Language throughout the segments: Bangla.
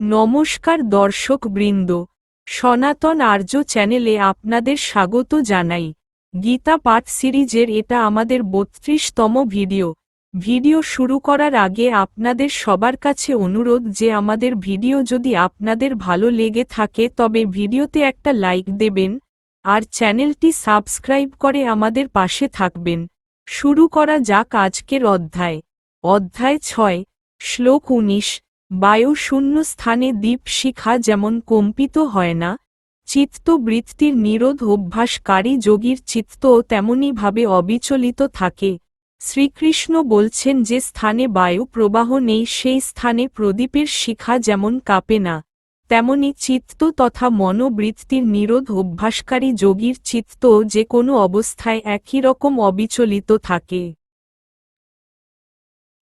নমস্কার দর্শক বৃন্দ, সনাতন আর্য চ্যানেলে আপনাদের স্বাগত জানাই। গীতা পাঠ সিরিজের এটা আমাদের বত্রিশতম ভিডিও। ভিডিও শুরু করার আগে আপনাদের সবার কাছে অনুরোধ যে আমাদের ভিডিও যদি আপনাদের ভালো লেগে থাকে তবে ভিডিওতে একটা লাইক দেবেন, আর চ্যানেলটি সাবস্ক্রাইব করে আমাদের পাশে থাকবেন। শুরু করা যাক আজকের অধ্যায়। অধ্যায় ছয়, শ্লোক উনিশ বায়ু শূন্য স্থানে দ্বীপ শিখা যেমন কম্পিত হয় না চিত্তবৃত্তির নিরোধ অভ্যাসকারী যোগীর চিত্তও তেমনইভাবে অবিচলিত থাকে। শ্রীকৃষ্ণ বলছেন যে স্থানে বায়ু প্রবাহ নেই, সেই স্থানে প্রদীপের শিখা যেমন কাঁপে না, তেমনি চিত্ত তথা মনোবৃত্তির নিরোধ অভ্যাসকারী যোগীর চিত্ত যে কোনো অবস্থায় একই রকম অবিচলিত থাকে।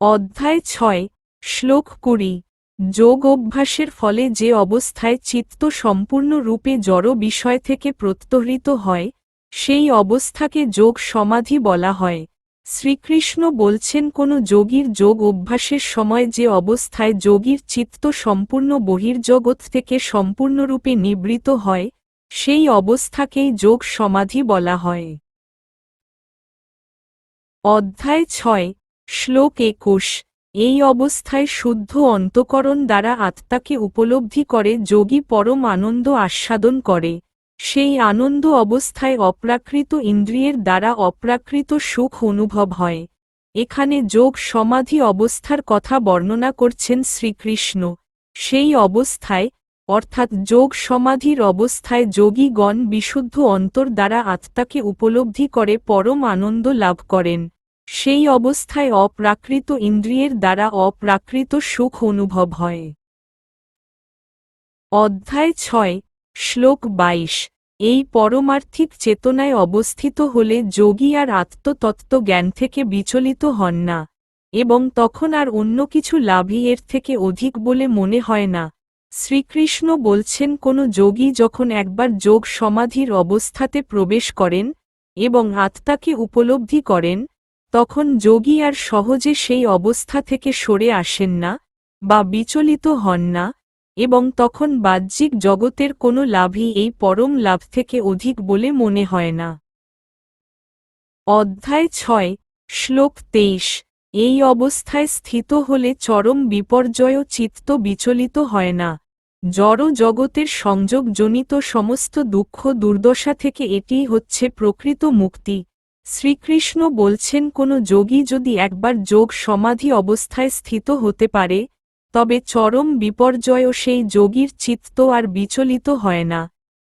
অধ্যায় ছয়, শ্লোক কুড়ি। যোগ অভ্যাসের ফলে যে অবস্থায় চিত্ত সম্পূর্ণরূপে জড় বিষয় থেকে প্রত্যহৃত হয়, সেই অবস্থাকে যোগ সমাধি বলা হয়। শ্রীকৃষ্ণ বলছেন কোনো যোগীর যোগ অভ্যাসের সময় যে অবস্থায় যোগীর চিত্ত সম্পূর্ণ বহির্জগৎ থেকে সম্পূর্ণরূপে নিবৃত হয়, সেই অবস্থাকেই যোগ সমাধি বলা হয়। অধ্যায় ছয়, শ্লোক একুশ। এই অবস্থায় শুদ্ধ অন্তকরণ দ্বারা আত্মাকে উপলব্ধি করে যোগী পরম আনন্দ আস্বাদন করে। সেই আনন্দ অবস্থায় অপ্রাকৃত ইন্দ্রিয়ের দ্বারা অপ্রাকৃত সুখ অনুভব হয়। এখানে যোগ সমাধি অবস্থার কথা বর্ণনা করছেন শ্রীকৃষ্ণ। সেই অবস্থায়, অর্থাৎ যোগ সমাধির অবস্থায় যোগীগণ বিশুদ্ধ অন্তর দ্বারা আত্মাকে উপলব্ধি করে পরম আনন্দ লাভ করেন। সেই অবস্থায় অপ্রাকৃত ইন্দ্রিয়ের দ্বারা অপ্রাকৃত সুখ অনুভব হয়। অধ্যায় ছয়, শ্লোক বাইশ, এই পরমার্থিক চেতনায় অবস্থিত হলে যোগী আর আত্মতত্ত্ব জ্ঞান থেকে বিচলিত হন না, এবং তখন আর অন্য কিছু লাভই এর থেকে অধিক বলে মনে হয় না। শ্রীকৃষ্ণ বলছেন, কোনো যোগী যখন একবার যোগ সমাধির অবস্থাতে প্রবেশ করেন এবং আত্মাকে উপলব্ধি করেন তখন যোগী আর সহজে সেই অবস্থা থেকে সরে আসেন না, বা বিচলিত হন না, এবং তখন বাহ্যিক জগতের কোনো লাভই এই পরম লাভ থেকে অধিক বলে মনে হয় না। অধ্যায় ছয়, শ্লোক তেইশ, এই অবস্থায় স্থিত হলে চরম বিপর্যয় চিত্ত বিচলিত হয় না। জড় জগতের সংযোগজনিত সমস্ত দুঃখ দুর্দশা থেকে এটিই হচ্ছে প্রকৃত মুক্তি। শ্রীকৃষ্ণ বলছেন, কোনো যোগী যদি একবার যোগ সমাধি অবস্থায় স্থিত হতে পারে, তবে চরম বিপর্যয়ও সেই যোগীর চিত্ত আর বিচলিত হয় না,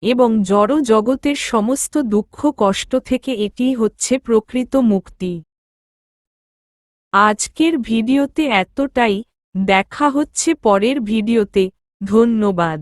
এবং জড় জগতের সমস্ত দুঃখ কষ্ট থেকে এটি হচ্ছে প্রকৃত মুক্তি। আজকের ভিডিওতে এতটাই, দেখা হচ্ছে পরের ভিডিওতে, ধন্যবাদ।